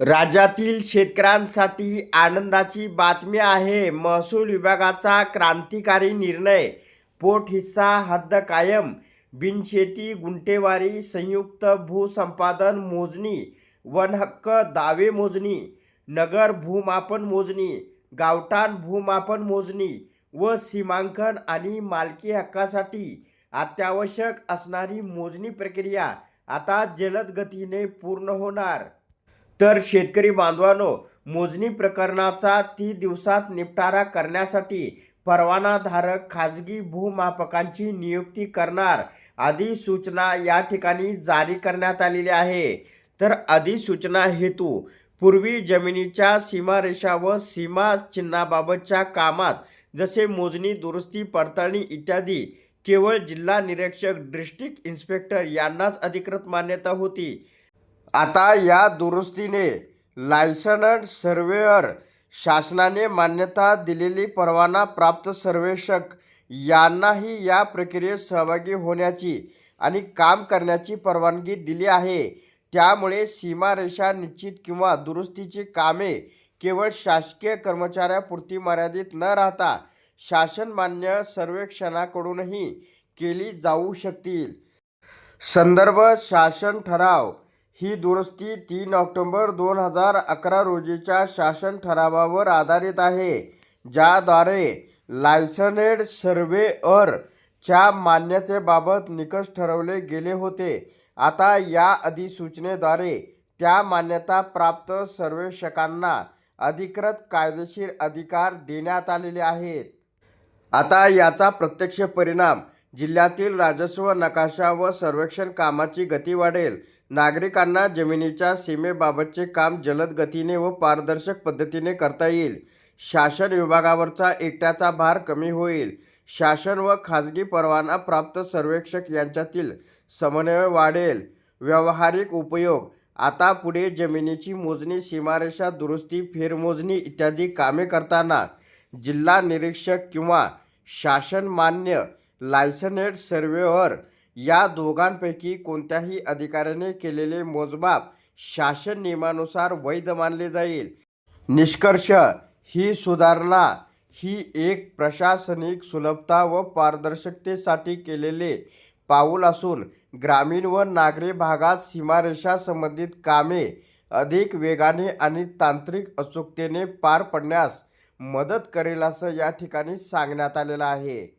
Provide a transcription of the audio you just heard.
राज्यातील शेतकऱ्यांसाठी आनंदाची बातमी आहे. महसूल विभागाचा क्रांतिकारी निर्णय. पोट हिस्सा हद्द कायम. बिनशेती गुंटेवारी संयुक्त भूसंपादन मोजणी. वनहक्क दावे मोजणी. नगर भूमापन मोजणी. गावठाण भूमापन मोजणी व सीमांकन आणि मालकी हक्कासाठी अत्यावश्यक असणारी मोजणी प्रक्रिया आता जलद गतीने पूर्ण होणार. तर शेतकरी बांधवांनो मोजणी प्रकरणाचा ती दिवसात निपटारा करण्यासाठी परवानाधारक खाजगी भूमापकांची नियुक्ती करणार अधिसूचना या ठिकाणी जारी करण्यात आलेली आहे. तर अधिसूचना हेतू पूर्वी जमिनीच्या सीमारेषा व सीमा चिन्हाबाबतच्या कामात जसे मोजणी दुरुस्ती पडताळणी इत्यादी केवळ जिल्हा निरीक्षक डिस्ट्रिक्ट इन्स्पेक्टर यांनाच अधिकृत मान्यता होती. आता या दुरुस्तीने लायसन्ड सर्वेअर शासनाने मान्यता दिलेली परवाना प्राप्त सर्वेक्षक यांनाही या प्रक्रियेत सहभागी होण्याची आणि काम करण्याची परवानगी दिली आहे. त्यामुळे सीमारेषा निश्चित किंवा दुरुस्तीची कामे केवळ शासकीय कर्मचाऱ्यापुरती मर्यादित न राहता शासनमान्य सर्वेक्षणाकडूनही केली जाऊ शकतील. संदर्भ शासन ठराव ही दुरुस्ती तीन ऑक्टोंबर दोन हजार अकरा रोजीच्या शासन ठरावावर आधारित आहे ज्याद्वारे लायसनेड सर्वेअरच्या मान्यतेबाबत निकष ठरवले गेले होते. आता या अधिसूचनेद्वारे त्या मान्यता प्राप्त सर्वेक्षकांना अधिकृत कायदेशीर अधिकार देण्यात आलेले आहेत. आता याचा प्रत्यक्ष परिणाम जिल्ह्यातील राजस्व नकाशा व सर्वेक्षण कामाची गती वाढेल नागरिकांना जमिनीच्या सीमेबाबतचे काम जलद गतीने व पारदर्शक पद्धतीने करता येईल. शासन विभागावरचा एकट्याचा भार कमी होईल. शासन व खाजगी परवाना प्राप्त सर्वेक्षक यांच्यातील समन्वय वाढेल. व्यावहारिक उपयोग. आता पुढे जमिनीची मोजणी सीमारेषा दुरुस्ती फेरमोजणी इत्यादी कामे करताना जिल्हा निरीक्षक किंवा शासनमान्य लायसनेड सर्वेअर या दोघांपैकी कोणत्याही अधिकाऱ्याने केलेले मोजमाप शासन नियमानुसार वैध मानले जाईल. निष्कर्ष ही सुधारणा ही एक प्रशासनिक सुलभता व पारदर्शकतेसाठी केलेले पाऊल असून ग्रामीण व नागरी भागात सीमारेषा संबंधित कामे अधिक वेगाने आणि तांत्रिक अचूकतेने पार पडण्यास मदत करेल असं या ठिकाणी सांगण्यात आलेलं आहे.